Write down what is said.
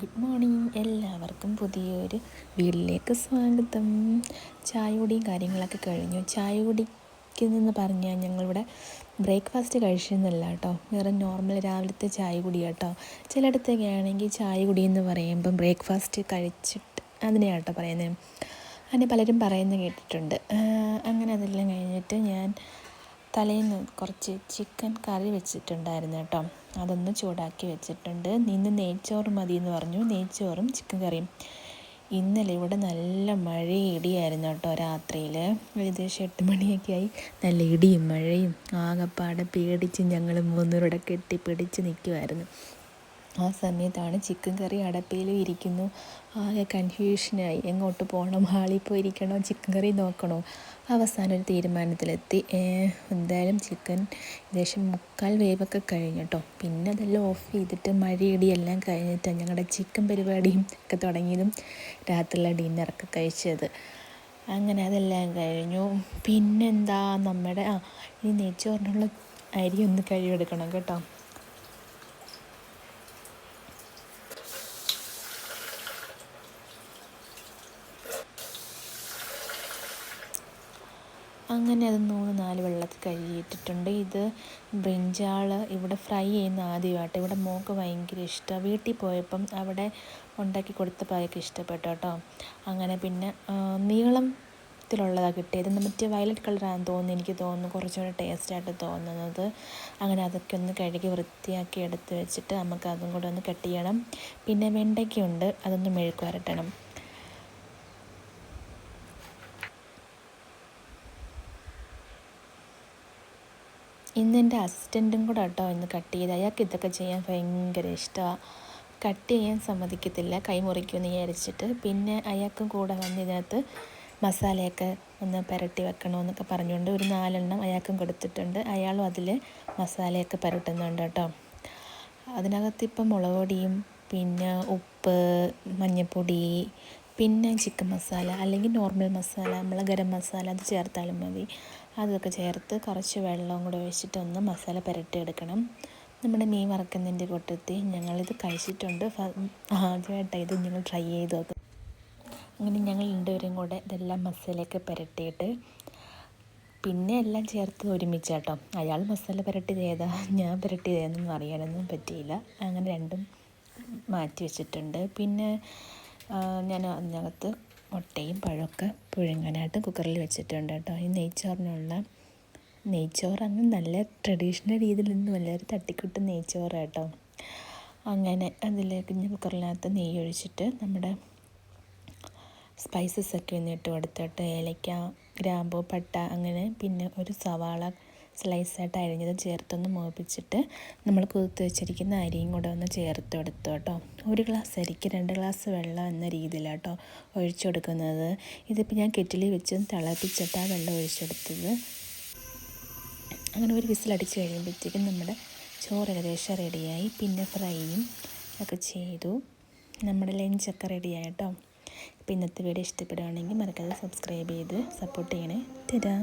Good morning എല്ലാവർക്കും പുതിയൊരു വീട്ടിലേക്ക് സ്വാഗതം. ചായ കുടിയും കാര്യങ്ങളൊക്കെ കഴിഞ്ഞു. ചായ കുടിക്കുന്നെന്ന് പറഞ്ഞാൽ ഞങ്ങളിവിടെ ബ്രേക്ക്ഫാസ്റ്റ് കഴിച്ചെന്നല്ല കേട്ടോ. വേറെ നോർമൽ രാവിലത്തെ ചായ കുടി കേട്ടോ. ചിലയിടത്തൊക്കെ ആണെങ്കിൽ ചായ കുടി എന്ന് പറയുമ്പം ബ്രേക്ക്ഫാസ്റ്റ് കഴിച്ചിട്ട് അതിനെയാണ് കേട്ടോ പറയുന്നത് അങ്ങനെ പലരും പറയുന്നത് കേട്ടിട്ടുണ്ട്. അങ്ങനെ അതെല്ലാം കഴിഞ്ഞിട്ട് ഞാൻ തലേന്ന് കുറച്ച് ചിക്കൻ കറി വെച്ചിട്ടുണ്ടായിരുന്നു കേട്ടോ. അതൊന്ന് ചൂടാക്കി വെച്ചിട്ടുണ്ട്. ഇന്ന് നെയ്ച്ചോറ് മതി എന്ന് പറഞ്ഞു. നെയ്ച്ചോറും ചിക്കൻ കറിയും. ഇന്നലെ ഇവിടെ നല്ല മഴ ഇടിയായിരുന്നു കേട്ടോ രാത്രിയിൽ ഏകദേശം എട്ട് മണിയൊക്കെ ആയി. നല്ല ഇടിയും മഴയും. ആകെപ്പാടെ പേടിച്ച് ഞങ്ങൾ മൂന്നൂരുടെ കെട്ടിപ്പിടിച്ച് നിൽക്കുമായിരുന്നു ആ സമയത്താണ് ചിക്കൻ കറി അടപ്പയിലും ഇരിക്കുന്നു. ആകെ കൺഫ്യൂഷനായി എങ്ങോട്ട് പോകണം ഹാളിൽ പോയി ഇരിക്കണോ ചിക്കൻ കറി നോക്കണോ? അവസാനം ഒരു തീരുമാനത്തിലെത്തി. എന്തായാലും ചിക്കൻ ഏകദേശം മുക്കാൽ വേവൊക്കെ കഴിഞ്ഞു കേട്ടോ പിന്നെ അതെല്ലാം ഓഫ് ചെയ്തിട്ട് മഴയിടിയെല്ലാം കഴിഞ്ഞിട്ട് ഞങ്ങളുടെ ചിക്കൻ പരിപാടിയും ഒക്കെ തുടങ്ങിയതും രാത്രിയിലെ ഡിന്നറൊക്കെ കഴിച്ചത്. അങ്ങനെ അതെല്ലാം കഴിഞ്ഞു. പിന്നെന്താ? നമ്മുടെ ആ ഇനി നെയ്ച്ചോറിനുള്ള അരി ഒന്ന് കഴിവെടുക്കണം കേട്ടോ. അങ്ങനെ അത് മൂന്ന് നാല് വെള്ളത്തിൽ കഴുകിയിട്ടിട്ടുണ്ട്. ഇത് ബ്രിഞ്ചാൾ ഇവിടെ ഫ്രൈ ചെയ്യുന്ന ആദ്യമായിട്ട്. ഇവിടെ മോക്ക് ഭയങ്കര ഇഷ്ടമാണ് വീട്ടിൽ പോയപ്പം അവിടെ ഉണ്ടാക്കി കൊടുത്തപ്പോൾ അതൊക്കെ ഇഷ്ടപ്പെട്ടു കേട്ടോ. അങ്ങനെ പിന്നെ നീളത്തിലുള്ളതാണ് കിട്ടിയത്. മറ്റേ വയലറ്റ് കളറാണെന്ന് തോന്നുന്നു എനിക്ക് തോന്നുന്നു. കുറച്ചുകൂടെ ടേസ്റ്റായിട്ട് തോന്നുന്നത്. അങ്ങനെ അതൊക്കെ ഒന്ന് കഴുകി വൃത്തിയാക്കി എടുത്ത് വെച്ചിട്ട് നമുക്ക് അതും കൂടെ ഒന്ന് കട്ട് ചെയ്യണം. പിന്നെ വെണ്ടയ്ക്കുണ്ട് അതൊന്ന് മെഴുക്ക് വരട്ടണം. ഇന്ന് എന്റെ അസിസ്റ്റന്റും കൂടെ കേട്ടോ ഇന്ന് കട്ട് ചെയ്ത്. അയാൾക്ക് ഇതൊക്കെ ചെയ്യാൻ ഭയങ്കര ഇഷ്ടമാണ് കട്ട് ചെയ്യാൻ സമ്മതിക്കത്തില്ല. കൈ മുറിക്കുമെന്ന് വിചാരിച്ചിട്ട്. പിന്നെ അയാൾക്കും കൂടെ വന്ന് ഇതിനകത്ത് മസാലയൊക്കെ ഒന്ന് പുരട്ടി വെക്കണമെന്നൊക്കെ പറഞ്ഞുകൊണ്ട് ഒരു നാലെണ്ണം അയാൾക്കും കൊടുത്തിട്ടുണ്ട്. അയാളും അതിൽ മസാലയൊക്കെ പുരട്ടുന്നുണ്ട് കേട്ടോ. അതിനകത്ത് ഇപ്പം മുളക് പൊടിയും പിന്നെ ഉപ്പ് മഞ്ഞൾപ്പൊടി പിന്നെ ചിക്കൻ മസാല അല്ലെങ്കിൽ നോർമൽ മസാല നമ്മൾ ഗരം മസാല അത് ചേർത്താലും മതി. അതൊക്കെ ചേർത്ത് കുറച്ച് വെള്ളവും കൂടെ ഒഴിച്ചിട്ട് ഒന്ന് മസാല പുരട്ടിയെടുക്കണം നമ്മുടെ മീൻ വറക്കുന്നതിന്റെ കൂട്ടത്തിൽ ഞങ്ങളിത് കഴിച്ചിട്ടുണ്ട്. ആദ്യമായിട്ടാണ് ഇത് ഞങ്ങൾ ട്രൈ ചെയ്ത് നോക്കും. അങ്ങനെ ഞങ്ങൾ രണ്ടുപേരും കൂടെ ഇതെല്ലാം മസാലയൊക്കെ പുരട്ടിയിട്ട് പിന്നെ എല്ലാം ചേർത്ത് ഒരുമിച്ച് കേട്ടോ. അയാൾ മസാല പുരട്ടി ചെയ്താ ഞാൻ പുരട്ടി ചെയ്തെന്നൊന്നും അറിയാനൊന്നും പറ്റിയില്ല. അങ്ങനെ രണ്ടും മാറ്റി വെച്ചിട്ടുണ്ട്. പിന്നെ ഞാൻ അതിനകത്ത് മുട്ടയും പഴമൊക്കെ പുഴുങ്ങാനായിട്ട് കുക്കറിൽ വെച്ചിട്ടുണ്ട് കേട്ടോ. ഈ നെയ്ച്ചോറിനുള്ള നെയ്ച്ചോറ് അങ്ങ് നല്ല ട്രഡീഷണൽ രീതിയിൽ നിന്ന് ഒരു തട്ടിക്കുട്ട് നെയ്ച്ചോറ് കേട്ടോ. അങ്ങനെ അതിലേക്ക് ഞാൻ കുക്കറിനകത്ത് നെയ്യ് ഒഴിച്ചിട്ട് നമ്മുടെ സ്പൈസസ് ഒക്കെ ഒന്ന് ഇട്ട് കൊടുത്തിട്ട് ഏലക്ക ഗ്രാമ്പു പട്ട അങ്ങനെ പിന്നെ ഒരു സവാള സ്ലൈസായിട്ട് അരിഞ്ഞത് ചേർത്തൊന്ന് മോപ്പിച്ചിട്ട് നമ്മൾ കുതിർത്ത് വെച്ചിരിക്കുന്ന അരിയും കൂടെ ഒന്ന് ചേർത്ത് കൊടുത്തു കേട്ടോ. ഒരു ഗ്ലാസ് അരിക്ക് രണ്ട് ഗ്ലാസ് വെള്ളം എന്ന രീതിയിലാട്ടോ ഒഴിച്ചു കൊടുക്കുന്നത്. ഇതിപ്പോൾ ഞാൻ കെറ്റിലിൽ വെച്ച് തിളപ്പിച്ചിട്ടാണ് വെള്ളം ഒഴിച്ചെടുത്തത് അങ്ങനെ ഒരു വിസിലടിച്ച് കഴിയുമ്പോഴത്തേക്കും നമ്മുടെ ചോറ് ഏകദേശം റെഡിയായി പിന്നെ ഫ്രൈയും ഒക്കെ ചെയ്തു. നമ്മുടെ ലഞ്ചൊക്കെ റെഡിയായിട്ടോ അപ്പോൾ ഇന്നത്തെ വീഡിയോ ഇഷ്ടപ്പെടുകയാണെങ്കിൽ മറക്കാതെ സബ്സ്ക്രൈബ് ചെയ്ത് സപ്പോർട്ട് ചെയ്യണേ. തരാം